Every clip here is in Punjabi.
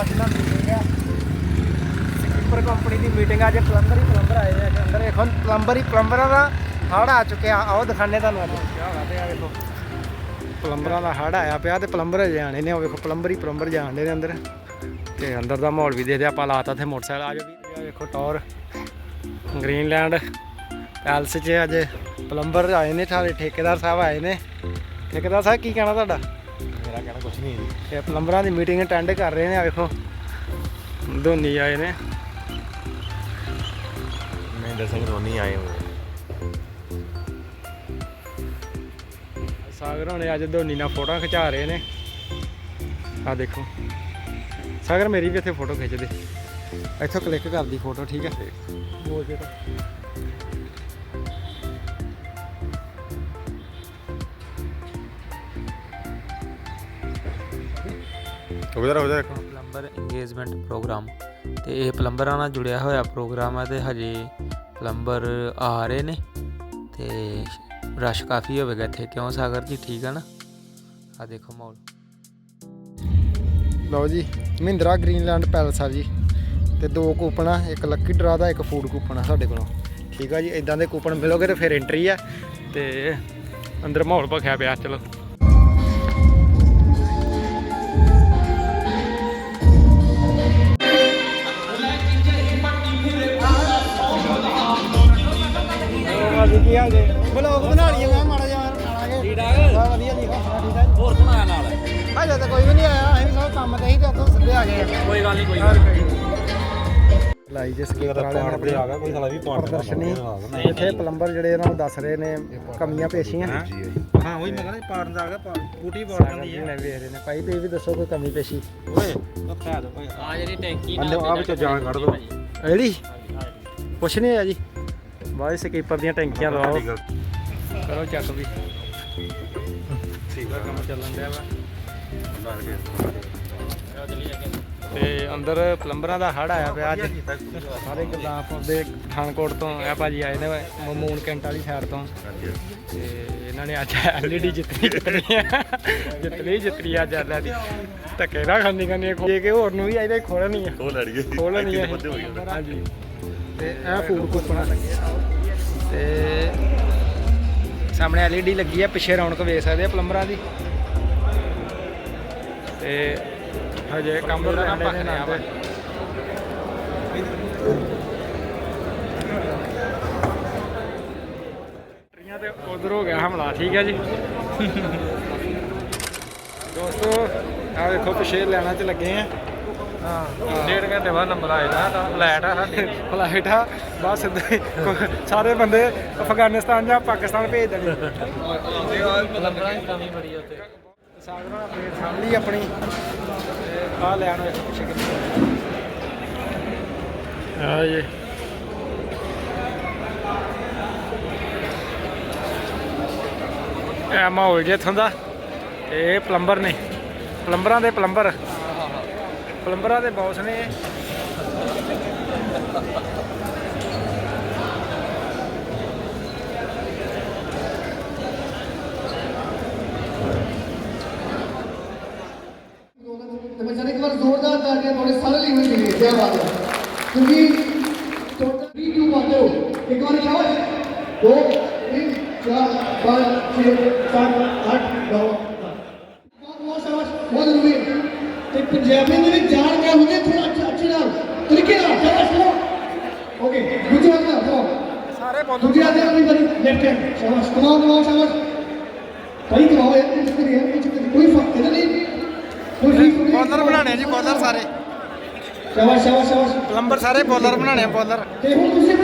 ਅੱਜ ਨਾ ਮੀਟਿੰਗ ਆ। ਸਕਿੱਪਰ ਕੰਪਨੀ ਦੀ ਮੀਟਿੰਗ ਅੱਜ ਪਲੰਬਰ ਹੀ ਪਲੰਬਰ ਆਏ ਆ। ਅੰਦਰ ਵੇਖੋ ਪਲੰਬਰ ਹੀ ਪਲੰਬਰਾਂ ਦਾ ਹੜ ਆ ਚੁੱਕਿਆ। ਆਓ ਦਿਖਾਣੇ ਤੁਹਾਨੂੰ ਅੱਜ। ਕੀ ਹੋਣਾ ਪਿਆ ਵੇਖੋ। ਪਲੰਬਰਾਂ ਦਾ ਹੜ ਆਇਆ ਪਿਆ ਤੇ ਪਲੰਬਰ ਅਜੇ ਆਣੇ ਨੇ। ਉਹ ਵੇਖੋ ਪਲੰਬਰ ਹੀ ਪਲੰਬਰ ਜਾਣਦੇ ਨੇ ਅੰਦਰ। ਤੇ ਅੰਦਰ ਦਾ ਮਾਹੌਲ ਵੀ ਦੇਖਦੇ ਆਪਾਂ ਲਾਤਾ ਤੇ ਮੋਟਰਸਾਈਕਲ। ਆ ਜਾਓ ਵੀ ਵੇਖੋ ਟੌਰ। ਗ੍ਰੀਨਲੈਂਡ ਪੈਲਸ 'ਚ ਅੱਜ ਪਲੰਬਰ ਆਏ ਨੇ ਸਾਰੇ ਠੇਕੇਦਾਰ ਸਾਹਿਬ ਆਏ ਨੇ। ਠੇਕੇਦਾਰ ਸਾਹਿਬ ਕੀ ਕਹਿਣਾ ਤੁਹਾਡਾ? ਮੇਰਾ ਕਹਿਣਾ ਕੁਝ ਨਹੀਂ ਜੀ। ਇਹ ਪਲੰਬਰਾਂ ਦੀ ਮੀਟਿੰਗ ਅਟੈਂਡ ਕਰ ਰਹੇ ਨੇ ਆ ਵੇਖੋ। ਧੋਨੀ ਆਏ ਨੇ। ਮਹਿੰਦਰ ਸਿੰਘ ਧੋਨੀ ਆਏ ਹੋਏ ਸਾਗਰ ਹੋਣੇ ਅੱਜ ਧੋਨੀ ਨਾਲ ਫੋਟੋਆਂ ਖਿਚਾ ਰਹੇ ਨੇ। ਆ ਦੇਖੋ। ਸਾਗਰ ਮੇਰੀ ਵੀ ਇੱਥੇ ਫੋਟੋ ਖਿੱਚ ਦੇ ਇੱਥੋਂ ਕਲਿੱਕ ਕਰਦੀ ਫੋਟੋ ਠੀਕ ਹੈ? ਬੋਲ ਜੇ ਹੋ ਗਿਆ ਹੋ ਗਿਆ ਪਲੰਬਰ ਇੰਗੇਜਮੈਂਟ ਪ੍ਰੋਗਰਾਮ ਤੇ ਇਹ ਪਲੰਬਰਾਂ ਨਾਲ ਜੁੜਿਆ ਹੋਇਆ ਪ੍ਰੋਗਰਾਮ ਹੈ ਤੇ ਹਜੇ ਪਲੰਬਰ ਆ ਰਹੇ ਨੇ ਤੇ ਰਸ਼ ਕਾਫੀ ਹੋਵੇਗਾ ਇੱਥੇ। ਕਿਉਂ ਸਾਗਰ ਜੀ? ਠੀਕ ਹੈ ਨਾ? ਆ ਦੇਖੋ ਮਾਹੌਲ। ਲਓ ਜੀ ਮਹਿੰਦਰਾ ਗ੍ਰੀਨਲੈਂਡ ਪੈਲਸ ਆ ਜੀ। ਤੇ ਦੋ ਕੂਪਨ ਆ ਇੱਕ ਲੱਕੀ ਡਰਾ ਦਾ ਇੱਕ ਫੂਡ ਕੂਪਨ ਆ ਸਾਡੇ ਕੋਲੋਂ। ਠੀਕ ਆ ਜੀ ਇਦਾਂ ਦੇ ਕੂਪਨ ਮਿਲੋਗੇ ਤੇ ਫਿਰ ਐਂਟਰੀ ਆ। ਤੇ ਅੰਦਰ ਮਾਹੌਲ ਭਖਿਆ ਪਿਆ ਚਲੋ। ਜੀ ਕੀ ਹਾਲ ਜੀ ਬਲੌਗ ਬਣਾ ਲਈਏ ਮੈਂ ਮਾੜਾ ਜਿਹਾ ਖਾਣਾਗੇ ਠੀਕ ਠਾਕ? ਵਧੀਆ ਜੀ ਠੀਕ ਠਾਕ ਹੋਰ ਕੌਣ ਆਇਆ ਨਾਲ। ਹਜੇ ਤਾਂ ਕੋਈ ਵੀ ਨਹੀਂ ਆਇਆ ਅਸੀਂ ਸਭ ਕੰਮ ਤੇ ਹੀ ਤੇ ਉੱਥੋਂ ਸਿੱਧੇ ਆ ਗਏ। ਆ ਕੋਈ ਗੱਲ ਨਹੀਂ ਕੋਈ ਗੱਲ ਲਾਈ ਜੇ ਸਕੀਪਰ ਵਾਲਿਆਂ ਨੇ ਪਾਣ ਆ ਗਿਆ ਕੋਈ ਸਾਲਾ ਵੀ ਪਾਣ ਪ੍ਰਦਰਸ਼ਨੀ। ਇੱਥੇ ਪਲੰਬਰ ਜਿਹੜੇ ਇਹਨਾਂ ਨੂੰ ਦੱਸ ਰਹੇ ਨੇ ਕਮੀਆਂ ਪੇਸ਼ੀਆਂ। ਹਾਂ ਉਹੀ ਮੈਂ ਕਹਿੰਦਾ ਪਾਣ ਦਾ ਆ ਗਿਆ ਬੂਟੀ ਸਾਗਰ ਜੀ ਨੇ ਵੇਖ ਰਹੇ ਨੇ। ਭਾਈ ਤੁਸੀਂ ਵੀ ਦੱਸੋ ਕੋਈ ਕਮੀ ਪੇਸ਼ੀ? ਓਏ ਉੱਥੇ ਦੋ ਭਾਈ। ਆ ਜਿਹੜੀ ਟੈਂਕੀ ਅੰਦਰ ਆ ਵਿੱਚੋਂ ਜਾਨ ਕੱਢ ਦੋ। ਇਹਦੀ ਕੁਛ ਨਹੀਂ ਆ ਜੀ। ਬਾਈ ਸਕੀਪਰ ਦੀਆਂ ਟੈਂਕੀਆਂ ਲਵਾਓ ਕਰੋ ਚੱਕ ਵੀ। ਠੀਕ ਆ। ਕੰਮ ਚੱਲਣ ਡਿਆ ਵਾ। ਤੇ ਅੰਦਰ ਪਲੰਬਰਾਂ ਦਾ ਹੜ ਆਇਆ ਪਿਆ ਅੱਜ। ਸਾਰੇ ਗੁਰਦਾਸਪੁਰ ਦੇ ਪਠਾਨਕੋਟ ਤੋਂ ਇਹ ਭਾਜੀ ਆਏ ਨੇ ਮਮੂਨ ਕੈਂਟ ਵਾਲੀ ਸਾਈਡ ਤੋਂ। ਤੇ ਇਹਨਾਂ ਨੇ ਅੱਜ ਐਲਈਡੀ ਜਿੱਤਣੀ ਜਿੱਤਣੀ ਆ। ਜਿੱਤਣੀ ਜਿੱਤਣੀ ਅੱਜ ਐਲਈਡੀ ਦੀ ਧੱਕੇ ਨਾ ਖਾਂਦੀ ਖਾਂਦੀ ਖੋਏ ਕੇ ਹੋਰ ਨੂੰ ਵੀ ਆਈਦਾ ਖੋਲਣੀ ਆ। ਉਹ ਲੜ ਗਏ ਖੋਲਣੀ ਆ। ਹਾਂਜੀ। ਤੇ ਇਹ ਫੂਡ ਕੁਪਨ ਤੇ ਸਾਹਮਣੇ ਐਲਈਡੀ ਲੱਗੀ ਆ ਪਿੱਛੇ ਰੌਣਕ ਵੇਖ ਸਕਦੇ ਆ ਪਲੰਬਰਾਂ ਦੀ। ਤੇ ਹਜੇ ਕੰਮ ਲੈਣੇ ਨੇ ਦੇ। ਟਰੀਆਂ ਤੇ ਉਧਰ ਹੋ ਗਿਆ ਹਮਲਾ ਠੀਕ ਹੈ ਜੀ। ਦੋਸਤੋ ਆ ਵੇਖੋ ਪਿੱਛੇ ਲੈਣਾ ਚ ਲੱਗੇ ਆ। ਹਾਂ ਡੇਢ ਘੰਟੇ ਬਾਅਦ ਨੰਬਰ ਆਇਆ ਤਾਂ ਫਲੈਟ ਆ ਸਾਡੀ। ਫਲਾਈਟ ਆ ਬਸ ਸਿੱਧੇ ਹੀ। ਸਾਰੇ ਬੰਦੇ ਅਫਗਾਨਿਸਤਾਨ ਜਾਂ ਪਾਕਿਸਤਾਨ ਭੇਜ ਦੇਣੇ। ਪਲੰਬਰਾਂ ਦੀ ਕਮੀ ਬੜੀ ਆ ਸਾਗਰ ਆਪਣੀ ਆ ਲੈਣ ਪਿੱਛੇ ਆ ਜੀ। ਇਹ ਮਾਹੌਲ ਜੇ ਇੱਥੋਂ ਦਾ ਤੇ ਇਹ ਪਲੰਬਰ ਨੇ। ਪਲੰਬਰਾਂ ਦੇ ਪਲੰਬਰ ਪਲੰਬਰਾਂ ਦੇ ਬੌਸ ਨੇ। ਤੇ ਮੈਂ ਇੱਕ ਵਾਰ ਜ਼ੋਰਦਾਰ ਤਾੜੀਆਂ ਤੁਹਾਡੇ ਸਾਰੇ ਲਈ ਹੋਣੀ ਚਾਹੀਦੀ ਹੈ ਕੀ ਬਾਤ ਹੈ। ਕਿਉਂਕਿ ਟੋਟਲ 3 2 ਪਾਤੇ ਹੋ ਇੱਕ ਵਾਰ ਸ਼ਾਬਾਸ਼ 2 3 4 5 6 7 8 9 ਬਹੁਤ ਬਹੁਤ ਸ਼ਾਬਾਸ਼ ਬਹੁਤ ਜ਼ਰੂਰੀ ਹੈ ਤੇ ਪੰਜਾਬੀ ਦੇ ਵਿੱਚ ਜਾਣ ਕੇ ਹੁੰਦੇ ਥੋੜਾ ਅੱਛਾ ਅੱਛੇ ਨਾਲ ਤਰੀਕੇ ਨਾਲ ਸ਼ਾਬਾਸ਼ ਕਰੋ ਤੇ ਹੁਣ ਤੁਸੀਂ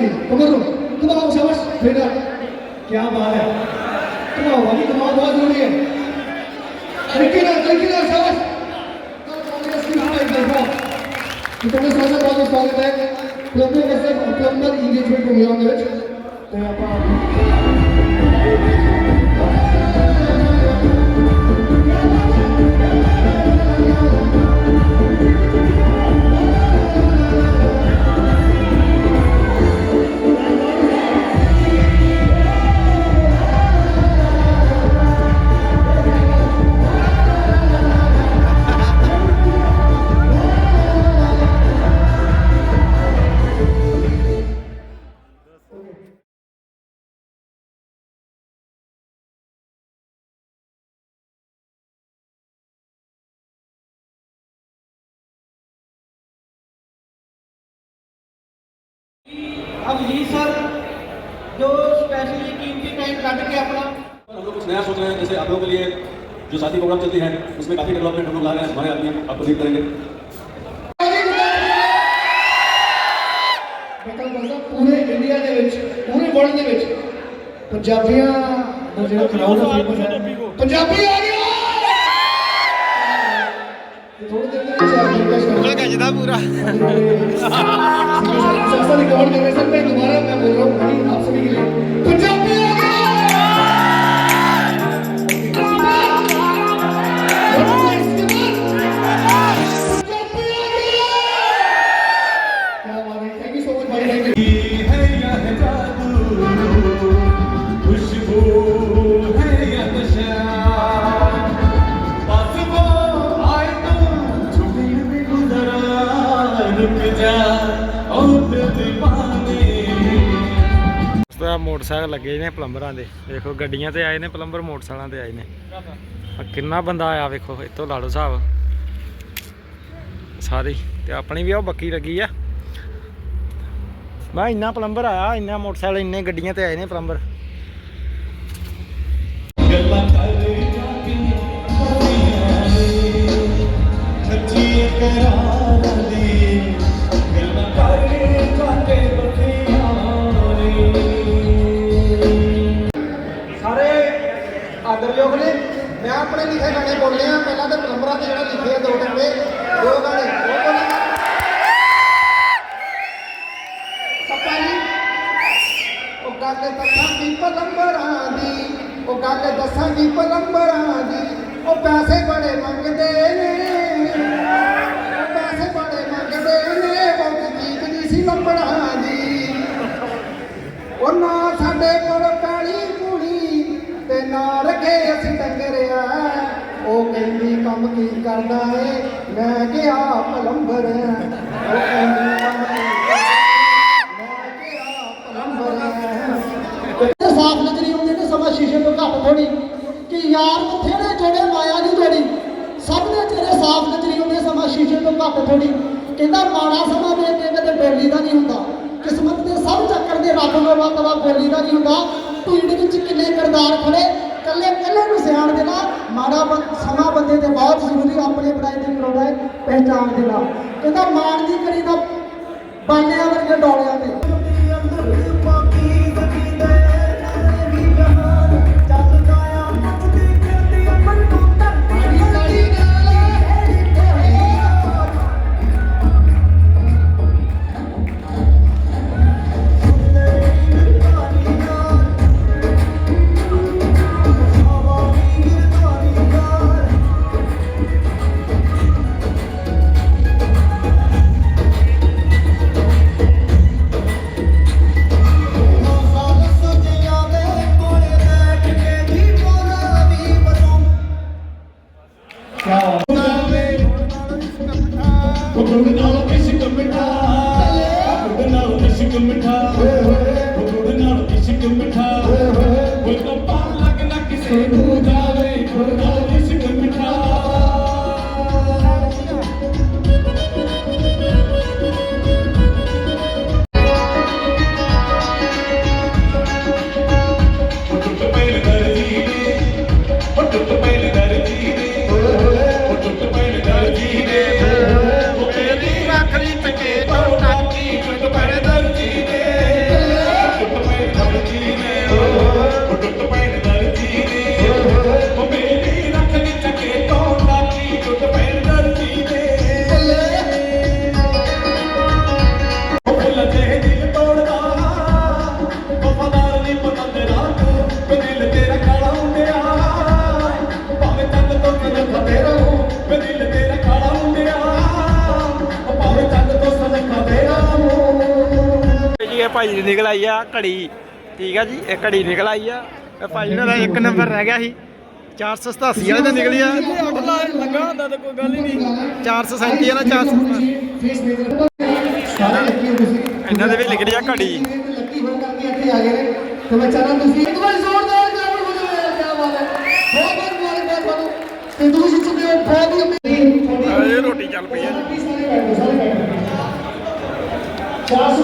ਨੂੰ। ਨਹੀਂ ਨੂੰ ਕਮਾਓ ਸ਼ਾਬਾਸ਼ ਬੇਟਾ ਕੀ ਬਾਤ ਹੈ। ਕਮਾਓ ਵਾਲੀ ਕਮਾਓ ਬਹੁਤ ਜ਼ਰੂਰੀ ਹੈ। ਤਰੀਕੇ ਨਾਲ ਤਰੀਕੇ ਨਾਲ ਸ਼ਾਬਾਸ਼। ਤੁਹਾਨੂੰ ਸਵਾਗਤ ਹੈ। ਪਲੰਬਰ ਵਰਸੇ ਪਲੰਬਰ ਇੰਗੇਜਮੈਂਟ ਪ੍ਰੋਗਰਾਮ ਦੇ नया सोच रहे हैं जैसे आप लोगों के लिए जो साथी प्रोग्राम चलती है उसमें काफ़ी डेवलपमेंट हम लोग ला रहे हैं हमारे आदमी आपको देख करेंगे। पूरे इंडिया के पूरे वर्ल्ड के पंजाबियों पंजाबी आ गए। मुगल का जदा पूरा सबसे रिकॉर्ड करने से मैं दोबारा मैं बोल रहा हूँ आपसे भी के लिए पंजाब ਉਸ ਮੋਟਰਸਾਈਕਲ ਲੱਗੇ ਨੇ ਪਲੰਬਰਾਂ ਦੇ। ਵੇਖੋ ਗੱਡੀਆਂ ਤੇ ਆਏ ਨੇ, ਪਲੰਬਰ ਮੋਟਰਸਾਈਕਲਾਂ ਤੇ ਆਏ ਨੇ। ਆਹ ਕਿੰਨਾ ਬੰਦਾ ਆਇਆ ਵੇਖੋ, ਇੱਥੋਂ ਲਾ ਲਓ ਹਿਸਾਬ ਸਾਰੇ। ਤੇ ਆਪਣੀ ਵੀ ਉਹ ਬੱਕੀ ਲੱਗੀ ਆ। ਮੈਂ ਇੰਨਾ ਪਲੰਬਰ ਆਇਆ, ਇੰਨਾ ਮੋਟਰਸਾਈਕਲ, ਇੰਨੇ ਗੱਡੀਆਂ ਤੇ ਆਏ ਨੇ ਪਲੰਬਰ। ਉਹ ਗੱਲ ਦੀ ਉਹ ਪੈਸੇ ਬੜੇ ਮੰਗਦੇ ਨੇ। ਉਹ ਪੈਸੇ ਬੜੇ ਮੰਗਦੇ ਨੇ, ਬਹੁਤ ਜੀਤ ਨਹੀਂ ਸੀ ਲੰਬੜਾਂ ਦੀ ਉਹ ਨਾ ਸਾਡੇ ਕੋਲ ਕਾਲੀ ਕੁੜੀ ਤੇ ਨਾ ਰੱਖੇ ਅਸੀਂ ਡੰਗਰਿਆ। ਉਹ ਕਹਿੰਦੀ, ਕੰਮ ਕੀ ਕਰਦਾ ਏ? ਮੈਂ ਕਿਹਾ, ਪਲੰਬਰ। ਉਹ ਕਹਿੰਦੀ, ਕੰਮ ਕੀ ਸਾਫ਼ ਨਜ਼ਰੀ ਹੁੰਦੇ ਨੇ ਸਮਾਂ ਸ਼ੀਸ਼ੇ ਤੋਂ ਘੱਟ ਥੋੜੀ ਕਿ ਯਾਰ ਬਥੇਰੇ ਜੋੜੇ ਮਾਇਆ ਨਹੀਂ ਜੋੜੀ ਸਭ ਦੇ ਚਿਹਰੇ ਸਾਫ਼ ਨਜ਼ਰੀ ਹੁੰਦੇ ਸਮਾਂ ਸ਼ੀਸ਼ੇ ਤੋਂ ਘੱਟ ਥੋੜੀ ਕਹਿੰਦਾ ਮਾੜਾ ਸਮਾਂ ਵੇਖ ਕੇ ਕਦੇ ਬੋਲੀ ਦਾ ਨਹੀਂ ਹੁੰਦਾ। ਕਿਸਮਤ ਦੇ ਸਭ ਚੱਕਰ ਦੇ ਰੱਬ ਨੂੰ ਵਤਵਾ ਬੋਲੀ ਦਾ ਨਹੀਂ ਹੁੰਦਾ। ਭੀੜ ਵਿੱਚ ਕਿੰਨੇ ਕਿਰਦਾਰ ਖੜੇ ਕੱਲੇ ਕੱਲੇ ਨੂੰ ਸਿਆਣ ਦੇਣਾ ਮਾੜਾ ਸਮਾਂ ਬੰਦੇ ਤੇ ਬਹੁਤ ਜ਼ਰੂਰੀ, ਆਪਣੇ ਬਣਾਏ ਤੇ ਕਰਾਉਂਦਾ ਹੈ ਪਹਿਚਾਣ ਦੇਣਾ ਕਹਿੰਦਾ ਮਾਣ ਦੀ ਕਰੀ ਦਾ ਬਾਲਿਆਂ ਵਰਗੇ ਡੋਲਿਆਂ ਤੇ। ਜੀ ਇਹ ਭਾਈ ਦੀ ਨਿਕਲ ਆਈ ਆ, ਘੜੀ। ਠੀਕ ਆ ਜੀ, ਇਹ ਘੜੀ ਨਿਕਲ ਆਈ ਆ। ਇਹ ਭਾਈ ਇਹਨਾਂ ਦਾ ਇੱਕ ਨੰਬਰ ਰਹਿ ਗਿਆ ਸੀ। 487 ਵਾਲੇ ਦਾ ਨਿਕਲੀ ਆ ਲੱਗਾ ਹੁੰਦਾ ਤਾਂ ਕੋਈ ਗੱਲ ਹੀ ਨਹੀਂ 437 ਆ। ਨਾ 487 ਫੇਸ ਮੇਜਰ ਸਾਰੇ ਲੱਗੀ ਹੋਈ ਸੀ ਇਹਨਾਂ ਦੇ ਵੀ ਨਿਕਲੀ ਆ ਘੜੀ। ਤੇ ਮੈਂ ਤੁਸੀਂ ਇੱਕ ਵਾਰ ਜ਼ੋਰਦਾਰ ਤਾੜੀ ਵਜਾਓ ਯਾਰ ਕੀ ਬਾਤ ਹੈ ਬਹੁਤ ਬਹੁਤ ਮੁਬਾਰਕ ਤੁਹਾਨੂੰ ਤੇ ਤੁਸੀਂ ਚੁੱਕੇ ਹੋ ਬਹੁਤ ਹੀ ਅਮੀਰ ਇਹ ਰੋਟੀ ਚੱਲ ਪਈ ਆ 400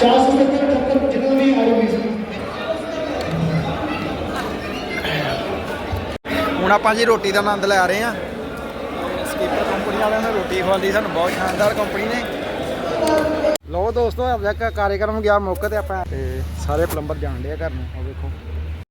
470 78 ਜਿੰਨਾ ਵੀ ਆਰੋਬੀ ਸੀ। ਹੁਣ ਆਪਾਂ ਜੀ ਰੋਟੀ ਦਾ ਆਨੰਦ ਲੈ ਰਹੇ ਆ ਸਕੀਪਰ ਕੰਪਨੀ ਵਾਲਿਆਂ ਨੇ ਰੋਟੀ ਖਵਾਲੀ ਸਾਨੂੰ ਬਹੁਤ ਸ਼ਾਨਦਾਰ ਕੰਪਨੀ ਨੇ। ਲੋ ਦੋਸਤੋ, ਆਪਦਾ ਕ- ਕਾਰਿਆਕਰਮ ਗਿਆ ਮੌਕੇ ਤੇ ਆਪਾਂ ਤੇ ਸਾਰੇ ਪਲੰਬਰ ਜਾਣ ਡਿਆ ਘਰ ਨੂੰ। ਉਹ ਵੇਖੋ।